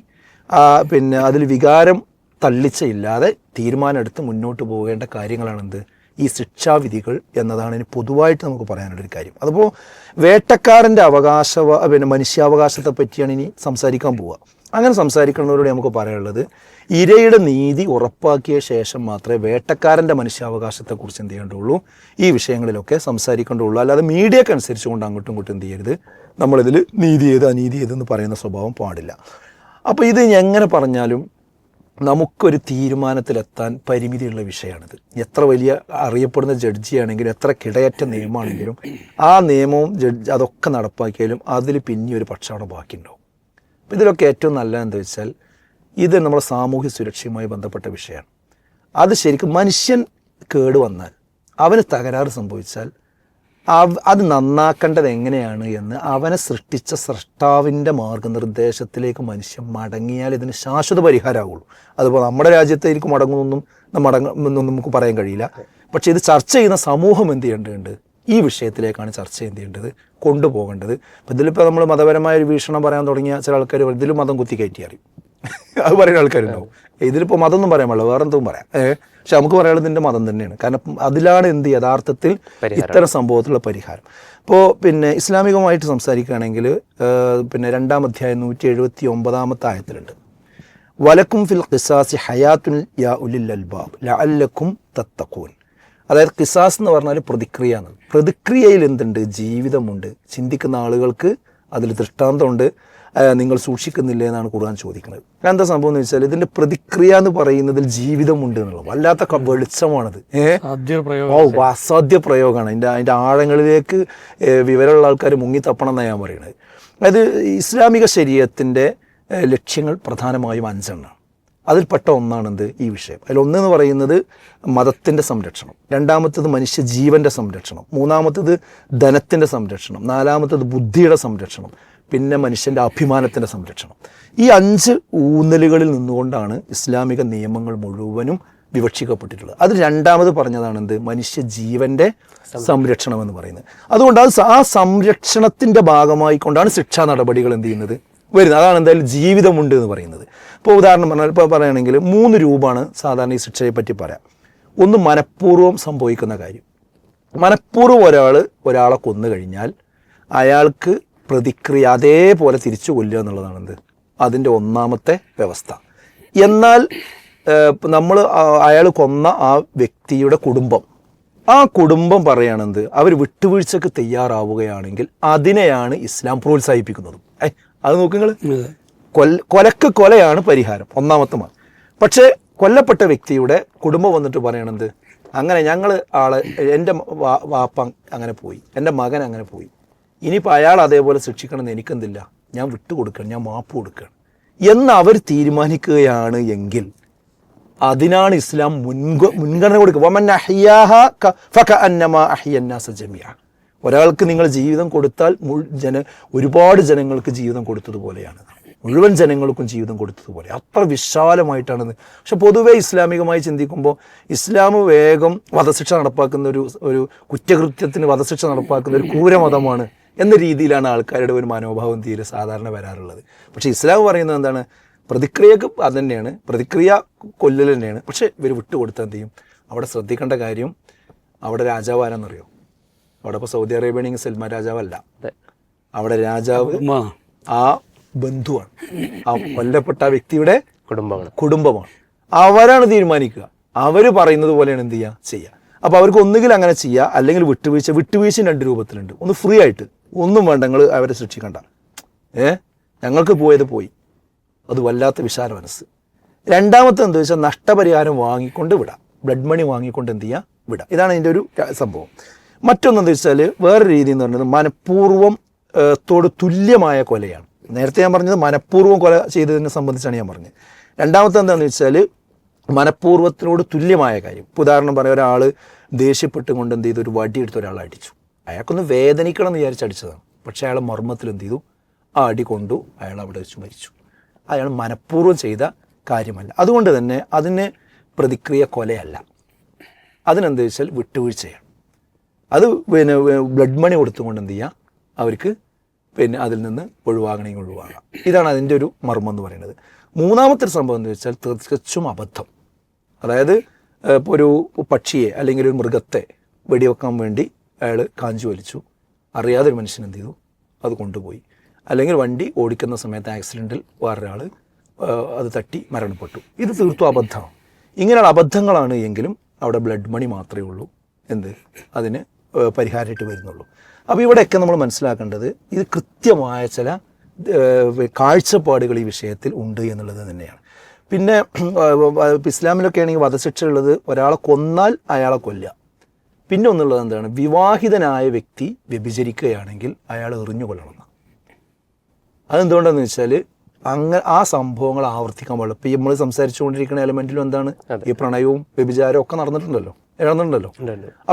പിന്നെ അതിൽ വികാരം തള്ളിച്ച ഇല്ലാതെ തീരുമാനമെടുത്ത് മുന്നോട്ട് പോകേണ്ട കാര്യങ്ങളാണെന്ത്? ഈ ശിക്ഷാവിധികൾ എന്നതാണ് ഇനി പൊതുവായിട്ട് നമുക്ക് പറയാനുള്ളൊരു കാര്യം. അതിപ്പോൾ വേട്ടക്കാരന്റെ അവകാശ പിന്നെ മനുഷ്യാവകാശത്തെ പറ്റിയാണ് ഇനി സംസാരിക്കാൻ പോവുക. അങ്ങനെ സംസാരിക്കുന്നവരോട് നമുക്ക് പറയാനുള്ളത് ഇരയുടെ നീതി ഉറപ്പാക്കിയ ശേഷം മാത്രമേ വേട്ടക്കാരന്റെ മനുഷ്യാവകാശത്തെക്കുറിച്ച് എന്ത് ചെയ്യേണ്ടുള്ളൂ? ഈ വിഷയങ്ങളിലൊക്കെ സംസാരിക്കേണ്ടുള്ളൂ. അല്ലാതെ മീഡിയക്ക് അനുസരിച്ചുകൊണ്ട് അങ്ങോട്ടും ഇങ്ങോട്ടും എന്ത് ചെയ്യരുത്. നമ്മളിതിൽ നീതി ചെയ്ത് അനീതി ചെയ്തെന്ന് പറയുന്ന സ്വഭാവം പാടില്ല. അപ്പോൾ ഇത് എങ്ങനെ പറഞ്ഞാലും നമുക്കൊരു തീരുമാനത്തിലെത്താൻ പരിമിതിയുള്ള വിഷയമാണിത്. എത്ര വലിയ അറിയപ്പെടുന്ന ജഡ്ജിയാണെങ്കിലും എത്ര കിടയറ്റ നിയമമാണെങ്കിലും ആ നിയമവും ജഡ്ജ് അതൊക്കെ നടപ്പാക്കിയാലും അതിൽ പിന്നെ ഒരു പക്ഷം അവിടെ ബാക്കിയുണ്ടാവും. ഇതിലൊക്കെ ഏറ്റവും നല്ലത് എന്താ വെച്ചാൽ ഇത് നമ്മുടെ സാമൂഹ്യ സുരക്ഷയുമായി ബന്ധപ്പെട്ട വിഷയമാണ്. അത് ശരിക്കും മനുഷ്യൻ കേട് വന്നാൽ അവന് തകരാറ് സംഭവിച്ചാൽ അത് നന്നാക്കേണ്ടത് എങ്ങനെയാണ് എന്ന് അവനെ സൃഷ്ടിച്ച സൃഷ്ടാവിന്റെ മാർഗനിർദ്ദേശത്തിലേക്ക് മനുഷ്യൻ മടങ്ങിയാൽ ഇതിന് ശാശ്വത പരിഹാരമാവുള്ളൂ. അതുപോലെ നമ്മുടെ രാജ്യത്തേക്ക് മടങ്ങുന്നൊന്നും മടങ്ങുമെന്നൊന്നും നമുക്ക് പറയാൻ കഴിയില്ല. പക്ഷേ ഇത് ചർച്ച ചെയ്യുന്ന സമൂഹം എന്ത് ചെയ്യേണ്ടതുണ്ട്? ഈ വിഷയത്തിലേക്കാണ് ചർച്ച ചെയ്യേണ്ടത്? കൊണ്ടുപോകേണ്ടത്. ഇതിലിപ്പോൾ നമ്മൾ മതപരമായ ഒരു വീക്ഷണം പറയാൻ തുടങ്ങിയ ചില ആൾക്കാർ ഇതിലും മതം കുത്തി കയറ്റി അറിയും അത് പറയുന്ന ആൾക്കാരുണ്ടാവും. ഇതിലിപ്പോൾ മതം ഒന്നും പറയാൻ പാടില്ല വേറെ എന്തും പറയാം. ഏഹ് പക്ഷെ നമുക്ക് പറയാനുള്ളത് ഇതിന്റെ മതം തന്നെയാണ്. കാരണം അതിലാണ് എന്ത് യഥാർത്ഥത്തിൽ ഇത്തരം സംഭവത്തിലുള്ള പരിഹാരം. ഇപ്പോൾ പിന്നെ ഇസ്ലാമികമായിട്ട് സംസാരിക്കുകയാണെങ്കിൽ പിന്നെ രണ്ടാം അധ്യായം നൂറ്റി എഴുപത്തി ഒമ്പതാമത്തെ ആയത്തിലുണ്ട്. വലക്കും ഫിൽ ഖിസാസി ഹയാത്തുൽ യാ ഉലിൽ അൽബാബ് ലഅല്ലക്കും തത്തക്കൂൻ അതായത് ഖിസാസ് എന്ന് പറഞ്ഞാൽ പ്രതിക്രിയ എന്ന് പ്രതിക്രിയയിൽ എന്തുണ്ട്? ജീവിതമുണ്ട്. ചിന്തിക്കുന്ന ആളുകൾക്ക് അതിൽ ദൃഷ്ടാന്തമുണ്ട്. നിങ്ങൾ സൂക്ഷിക്കുന്നില്ലേ എന്നാണ് ഖുർആൻ ചോദിക്കുന്നത്. എന്താ സംഭവം എന്ന് വെച്ചാൽ ഇതിന്റെ പ്രതിക്രിയ എന്ന് പറയുന്നതിൽ ജീവിതമുണ്ട് എന്നുള്ളത്. വല്ലാത്ത വെളിച്ചമാണത്. ഏഹ് അസാധ്യ പ്രയോഗമാണ്. അതിന്റെ അതിന്റെ ആഴങ്ങളിലേക്ക് വിവരമുള്ള ആൾക്കാർ മുങ്ങിത്തപ്പണം എന്നാണ് ഞാൻ പറയുന്നത്. അതായത് ഇസ്ലാമിക ശരീരത്തിന്റെ ലക്ഷ്യങ്ങൾ പ്രധാനമായും അഞ്ചെണ്ണമാണ് അതിൽപ്പെട്ട ഒന്നാണെന്ത്? ഈ വിഷയം. അതിൽ ഒന്നെന്ന് പറയുന്നത് മതത്തിന്റെ സംരക്ഷണം. രണ്ടാമത്തത് മനുഷ്യ ജീവന്റെ സംരക്ഷണം. മൂന്നാമത്തത് ധനത്തിന്റെ സംരക്ഷണം. നാലാമത്തത് ബുദ്ധിയുടെ സംരക്ഷണം. പിന്നെ മനുഷ്യന്റെ അഭിമാനത്തിന്റെ സംരക്ഷണം. ഈ അഞ്ച് ഊന്നലുകളിൽ നിന്നുകൊണ്ടാണ് ഇസ്ലാമിക നിയമങ്ങൾ മുഴുവനും വിവക്ഷിക്കപ്പെട്ടിട്ടുള്ളത്. അത് രണ്ടാമത് പറഞ്ഞതാണ് എന്ത് മനുഷ്യ ജീവന്റെ സംരക്ഷണം എന്ന് പറയുന്നത്. അതുകൊണ്ട് അത് ആ സംരക്ഷണത്തിന്റെ ഭാഗമായിക്കൊണ്ടാണ് ശിക്ഷാ നടപടികൾ എന്ത് ചെയ്യുന്നത്? വരുന്നത്. അതാണ് എന്തായാലും ജീവിതമുണ്ട് എന്ന് പറയുന്നത്. ഇപ്പോൾ ഉദാഹരണം പറഞ്ഞാൽ ഇപ്പോൾ പറയുകയാണെങ്കിൽ മൂന്ന് രൂപമാണ് സാധാരണ ഈ ശിക്ഷയെ പറ്റി പറയാം. ഒന്ന് മനഃപൂർവം സംഭവിക്കുന്ന കാര്യം. മനഃപൂർവം ഒരാൾ ഒരാളെ കൊന്നു കഴിഞ്ഞാൽ അയാൾക്ക് പ്രതിക്രിയ അതേപോലെ തിരിച്ചു കൊല്ലുക എന്നുള്ളതാണ് എന്ത് അതിന്റെ ഒന്നാമത്തെ വ്യവസ്ഥ. എന്നാൽ നമ്മൾ അയാൾ കൊന്ന ആ വ്യക്തിയുടെ കുടുംബം. ആ കുടുംബം പറയണത് അവർ വിട്ടുവീഴ്ചക്ക് തയ്യാറാവുകയാണെങ്കിൽ അതിനെയാണ് ഇസ്ലാം പ്രോത്സാഹിപ്പിക്കുന്നത്. ഏ അത് നോക്കുങ്ങൾ കൊല കൊല്ല കൊലക്ക് കൊലയാണ് പരിഹാരം. ഒന്നാമത്തെ മാർ പക്ഷേ കൊല്ലപ്പെട്ട വ്യക്തിയുടെ കുടുംബം വന്നിട്ട് പറയണത് അങ്ങനെ ഞങ്ങൾ ആളെ എന്റെ വാ- വാപ്പ അങ്ങനെ പോയി. എന്റെ മകൻ അങ്ങനെ പോയി. ഇനിയിപ്പോൾ അയാൾ അതേപോലെ ശിക്ഷിക്കണമെന്ന് എനിക്കെന്തില്ല? ഞാൻ വിട്ടുകൊടുക്കണം ഞാൻ മാപ്പ് കൊടുക്കണം. എന്ന് അവർ തീരുമാനിക്കുകയാണ് എങ്കിൽ അതിനാണ് ഇസ്ലാം മുൻഗ മുൻഗണന കൊടുക്കുക. ഒരാൾക്ക് നിങ്ങൾ ജീവിതം കൊടുത്താൽ ജന ഒരുപാട് ജനങ്ങൾക്ക് ജീവിതം കൊടുത്തതുപോലെയാണ്. മുഴുവൻ ജനങ്ങൾക്കും ജീവിതം കൊടുത്തതുപോലെ. അത്ര വിശാലമായിട്ടാണ്. പക്ഷെ പൊതുവെ ഇസ്ലാമികമായി ചിന്തിക്കുമ്പോൾ ഇസ്ലാം വേഗം വധശിക്ഷ നടപ്പാക്കുന്ന ഒരു ഒരു കുറ്റകൃത്യത്തിന് വധശിക്ഷ നടപ്പാക്കുന്ന ഒരു ക്രൂരമതമാണ് എന്ന രീതിയിലാണ് ആൾക്കാരുടെ ഒരു മനോഭാവം തീരെ സാധാരണ വരാറുള്ളത്. പക്ഷേ ഇസ്ലാം പറയുന്നത് എന്താണ്? പ്രതിക്രിയക്ക് അത് തന്നെയാണ് പ്രതിക്രിയ കൊല്ലൽ തന്നെയാണ്. പക്ഷേ ഇവർ വിട്ടുകൊടുത്താൽ എന്ത് ചെയ്യും? അവിടെ ശ്രദ്ധിക്കേണ്ട കാര്യം അവിടെ രാജാവ് ആരാന്നറിയോ അവിടെ ഇപ്പോൾ സൗദി അറേബ്യയാണെങ്കിൽ സൽമാൻ രാജാവല്ല. അതെ. അവിടെ രാജാവ് ആ ബന്ധുവാണ്. ആ കൊല്ലപ്പെട്ട ആ വ്യക്തിയുടെ കുടുംബമാണ് കുടുംബമാണ്. അവരാണ് തീരുമാനിക്കുക. അവർ പറയുന്നത് പോലെയാണ് എന്ത് ചെയ്യുക? ചെയ്യുക. അപ്പോൾ അവർക്ക് ഒന്നുകിൽ അങ്ങനെ ചെയ്യുക അല്ലെങ്കിൽ വിട്ടുവീഴ്ച വിട്ടുവീഴ്ച രണ്ട് രൂപത്തിലുണ്ട്. ഒന്ന് ഫ്രീ ആയിട്ട്. ഒന്നും വേണ്ട നിങ്ങൾ അവരെ ശിക്ഷിക്കണ്ട ഏ? ഞങ്ങൾക്ക് പോയത് പോയി. അത് വല്ലാത്ത വിശാല മനസ്സ്. രണ്ടാമത്തെ എന്താ വെച്ചാൽ നഷ്ടപരിഹാരം വാങ്ങിക്കൊണ്ട് വിടാം. ബ്ലഡ് മണി വാങ്ങിക്കൊണ്ട് എന്ത് ചെയ്യുക വിടാം. ഇതാണ് ഇതിന്റെ ഒരു സംഭവം. മറ്റൊന്നെന്ന് വെച്ചാൽ വേറെ രീതി എന്ന് പറയുന്നത് മനഃപൂർവം ത്തോട് തോട് തുല്യമായ കൊലയാണ്. നേരത്തെ ഞാൻ പറഞ്ഞത് മനഃപൂർവം കൊല ചെയ്തതിനെ സംബന്ധിച്ചാണ് ഞാൻ പറഞ്ഞത്. രണ്ടാമത്തെ എന്താണെന്ന് വെച്ചാൽ മനഃപൂർവത്തിനോട് തുല്യമായ കാര്യം. ഉദാഹരണം പറയാം ഒരാൾ ദേഷ്യപ്പെട്ടുകൊണ്ട് എന്ത് ചെയ്തു? ഒരു വടി എടുത്ത് ഒരാളെ അടിച്ചു. അയാൾക്കൊന്ന് വേദനിക്കണം എന്ന് വിചാരിച്ച് അടിച്ചതാണ് പക്ഷേ അയാളെ മർമ്മത്തിൽ എന്ത് ചെയ്തു ആ അടി കൊണ്ടു അയാൾ അവിടെ വെച്ച് മരിച്ചു. അയാൾ മനഃപൂർവം ചെയ്ത കാര്യമല്ല. അതുകൊണ്ട് തന്നെ അതിന് പ്രതിക്രിയ കൊലയല്ല. അതിനെന്ത് വെച്ചാൽ വിട്ടുവീഴ്ചയാണ്. അത് പിന്നെ ബ്ലഡ് മണി കൊടുത്തുകൊണ്ട് എന്ത് ചെയ്യുക അവർക്ക് പിന്നെ അതിൽ നിന്ന് ഒഴിവാകണമെങ്കിൽ ഒഴിവാകാം. ഇതാണ് അതിന്റെ ഒരു മർമ്മം എന്ന് പറയുന്നത്. മൂന്നാമത്തെ സംഭവം എന്ന് വെച്ചാൽ തികച്ചും അബദ്ധം. അതായത് ഒരു പക്ഷിയെ അല്ലെങ്കിൽ ഒരു മൃഗത്തെ വെടിവെക്കാൻ വേണ്ടി അയാൾ കാഞ്ചു വലിച്ചു. അറിയാതെ ഒരു മനുഷ്യൻ എന്ത് ചെയ്തു? അത് കൊണ്ടുപോയി. അല്ലെങ്കിൽ വണ്ടി ഓടിക്കുന്ന സമയത്ത് ആക്സിഡന്റിൽ വേറൊരാൾ അത് തട്ടി മരണപ്പെട്ടു. ഇത് തീർത്തും അബദ്ധമാണ്. ഇങ്ങനെയുള്ള അബദ്ധങ്ങളാണ് എങ്കിലും അവിടെ ബ്ലഡ് മണി മാത്രമേ ഉള്ളൂ. എന്ത്? അതിന് പരിഹാരമായിട്ട് വരുന്നുള്ളൂ. അപ്പോൾ ഇവിടെയൊക്കെ നമ്മൾ മനസ്സിലാക്കേണ്ടത് ഇത് കൃത്യമായ ചില കാഴ്ചപ്പാടുകൾ ഈ വിഷയത്തിൽ ഉണ്ട് എന്നുള്ളത് തന്നെയാണ്. പിന്നെ ഇസ്ലാമിലൊക്കെ ആണെങ്കിൽ വധശിക്ഷ ഉള്ളത് ഒരാളെ കൊന്നാൽ അയാളെ കൊല്ലുക. പിന്നെ ഒന്നുള്ളത് എന്താണ്? വിവാഹിതനായ വ്യക്തി വ്യഭിചരിക്കുകയാണെങ്കിൽ അയാൾ എറിഞ്ഞുകൊള്ളണം അതെന്തുകൊണ്ടാണെന്ന്. അതെന്തുകൊണ്ടാന്ന് വെച്ചാൽ അങ്ങനെ ആ സംഭവങ്ങൾ ആവർത്തിക്കാൻ പാടില്ല. ഇപ്പം നമ്മൾ സംസാരിച്ചുകൊണ്ടിരിക്കുന്ന എലമെന്റിലും എന്താണ്? ഈ പ്രണയവും വ്യഭിചാരവും ഒക്കെ നടന്നിട്ടുണ്ടല്ലോ. നടന്നിട്ടുണ്ടല്ലോ. ഉണ്ട്.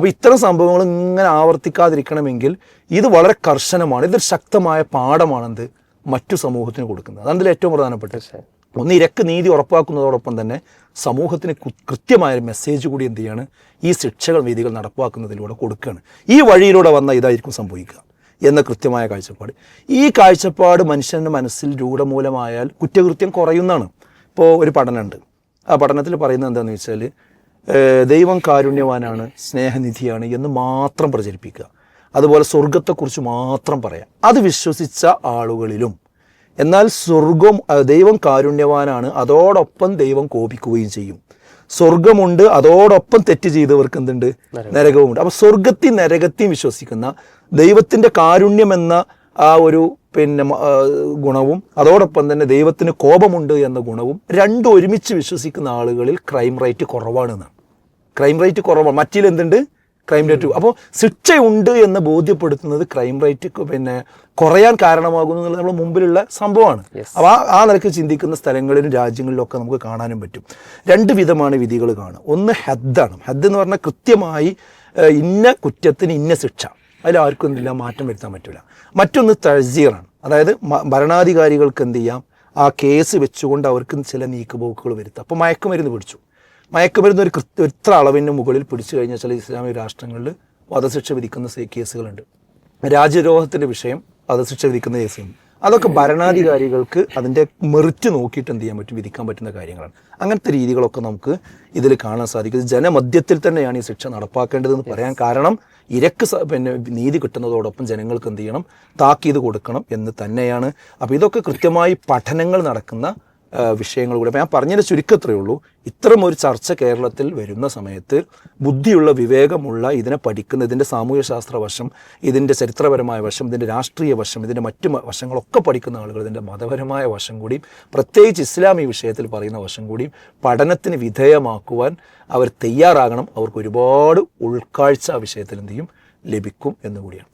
ഇത്തരം സംഭവങ്ങൾ ഇങ്ങനെ ആവർത്തിക്കാതിരിക്കണമെങ്കിൽ ഇത് വളരെ കർശനമാണ് ഇതൊരു ശക്തമായ പാഠമാണെന്ത് മറ്റു സമൂഹത്തിന് കൊടുക്കുന്നത്. അതാണ് ഏറ്റവും പ്രധാനപ്പെട്ട ഒന്ന് ഇരക്ക് നീതി ഉറപ്പാക്കുന്നതോടൊപ്പം തന്നെ സമൂഹത്തിന് കൃത്യമായ മെസ്സേജ് കൂടി എന്ത് ചെയ്യാണ്? ഈ ശിക്ഷകൾ വീതികൾ നടപ്പാക്കുന്നതിലൂടെ കൊടുക്കുകയാണ്. ഈ വഴിയിലൂടെ വന്ന ഇതായിരിക്കും സംഭവിക്കുക എന്ന കൃത്യമായ കാഴ്ചപ്പാട്. ഈ കാഴ്ചപ്പാട് മനുഷ്യന്റെ മനസ്സിൽ രൂഢമൂലമായാൽ കുറ്റകൃത്യം കുറയുന്നതാണ്. ഇപ്പോൾ ഒരു പഠനമുണ്ട്. ആ പഠനത്തിൽ പറയുന്നത് എന്താണെന്ന് വെച്ചാൽ ദൈവം കാരുണ്യവാനാണ് സ്നേഹനിധിയാണ് എന്ന് മാത്രം പ്രചരിപ്പിക്കുക. അതുപോലെ സ്വർഗത്തെക്കുറിച്ച് മാത്രം പറയാം. അത് വിശ്വസിച്ച ആളുകളിലും എന്നാൽ സ്വർഗം ദൈവം കാരുണ്യവാനാണ്. അതോടൊപ്പം ദൈവം കോപിക്കുകയും ചെയ്യും. സ്വർഗമുണ്ട് അതോടൊപ്പം തെറ്റ് ചെയ്തവർക്ക് എന്തുണ്ട്? നരകവുമുണ്ട്. അപ്പൊ സ്വർഗത്തിൽ നരകത്തെയും വിശ്വസിക്കുന്ന ദൈവത്തിന്റെ കാരുണ്യം എന്ന ആ ഒരു പിന്നെ ഗുണവും അതോടൊപ്പം തന്നെ ദൈവത്തിന് കോപമുണ്ട് എന്ന ഗുണവും രണ്ടും ഒരുമിച്ച് വിശ്വസിക്കുന്ന ആളുകളിൽ ക്രൈം റേറ്റ് കുറവാണെന്നാണ്. ക്രൈം റേറ്റ് കുറവാണ്. മറ്റിൽ എന്തുണ്ട് ക്രൈം റേറ്റ് അപ്പോൾ ശിക്ഷയുണ്ട് എന്ന് ബോധ്യപ്പെടുത്തുന്നത് ക്രൈം റേറ്റ് പിന്നെ കുറയാൻ കാരണമാകുന്നു എന്നുള്ളത് നമ്മുടെ മുമ്പിലുള്ള സംഭവമാണ്. അപ്പോൾ ആ ആ നിലയ്ക്ക് ചിന്തിക്കുന്ന സ്ഥലങ്ങളിലും രാജ്യങ്ങളിലും ഒക്കെ നമുക്ക് കാണാനും പറ്റും. രണ്ട് വിധമാണ് വിധികൾ കാണുക. ഒന്ന് ഹദ്ദാണ് ഹദ് എന്ന് പറഞ്ഞാൽ കൃത്യമായി ഇന്ന കുറ്റത്തിന് ഇന്ന ശിക്ഷ. അതിൽ ആർക്കും എന്തില്ല മാറ്റം വരുത്താൻ പറ്റില്ല മറ്റൊന്ന് തഴ്സീറാണ് അതായത് ഭരണാധികാരികൾക്ക് എന്ത് ചെയ്യാം? ആ കേസ് വെച്ചുകൊണ്ട് അവർക്ക് ചില നീക്കുപോക്കുകൾ വരുത്തുക അപ്പോൾ മയക്കുമരുന്ന് പിടിച്ചു. മയക്കുമരുന്ന് ഒരു കൃത്യ ഇത്ര അളവിന് മുകളിൽ പിടിച്ചു കഴിഞ്ഞാൽ ചില ഇസ്ലാമിക രാഷ്ട്രങ്ങളിൽ വധശിക്ഷ വിധിക്കുന്ന കേസുകളുണ്ട്. രാജ്യദ്രോഹത്തിന്റെ വിഷയം വധശിക്ഷ വിധിക്കുന്ന കേസുണ്ട് അതൊക്കെ ഭരണാധികാരികൾക്ക് അതിന്റെ മെറിറ്റ് നോക്കിയിട്ട് എന്ത് ചെയ്യാൻ പറ്റും? വിധിക്കാൻ പറ്റുന്ന കാര്യങ്ങളാണ്. അങ്ങനത്തെ രീതികളൊക്കെ നമുക്ക് ഇതിൽ കാണാൻ സാധിക്കും. ജനമധ്യത്തിൽ തന്നെയാണ് ഈ ശിക്ഷ നടപ്പാക്കേണ്ടതെന്ന് പറയാൻ കാരണം ഇരക്ക് പിന്നെ നീതി കിട്ടുന്നതോടൊപ്പം ജനങ്ങൾക്ക് എന്ത് ചെയ്യണം? താക്കീത് കൊടുക്കണം എന്ന് തന്നെയാണ്. അപ്പോൾ ഇതൊക്കെ കൃത്യമായി പഠനങ്ങൾ നടക്കുന്ന വിഷയങ്ങൾ ഞാൻ പറഞ്ഞതിന്റെ ചുരുക്കത്രേ ഉള്ളൂ. ഇത്തരം ഒരു ചർച്ച കേരളത്തിൽ വരുന്ന സമയത്ത് ബുദ്ധിയുള്ള വിവേകമുള്ള ഇതിനെ പഠിക്കുന്ന ഇതിന്റെ സാമൂഹ്യശാസ്ത്ര വശം ഇതിന്റെ ചരിത്രപരമായ വശം ഇതിന്റെ രാഷ്ട്രീയ വശം ഇതിന്റെ മറ്റു വശങ്ങളൊക്കെ പഠിക്കുന്ന ആളുകൾ ഇതിന്റെ മതപരമായ വശം കൂടിയും പ്രത്യേകിച്ച് ഇസ്ലാമി വിഷയത്തിൽ പറയുന്ന വശം കൂടിയും പഠനത്തിന് വിധേയമാക്കുവാൻ അവർ തയ്യാറാകണം. അവർക്ക് ഒരുപാട് ഉൾക്കാഴ്ച ആ വിഷയത്തിൽ എന്ത് ചെയ്യും? ലഭിക്കും എന്നുകൂടിയാണ്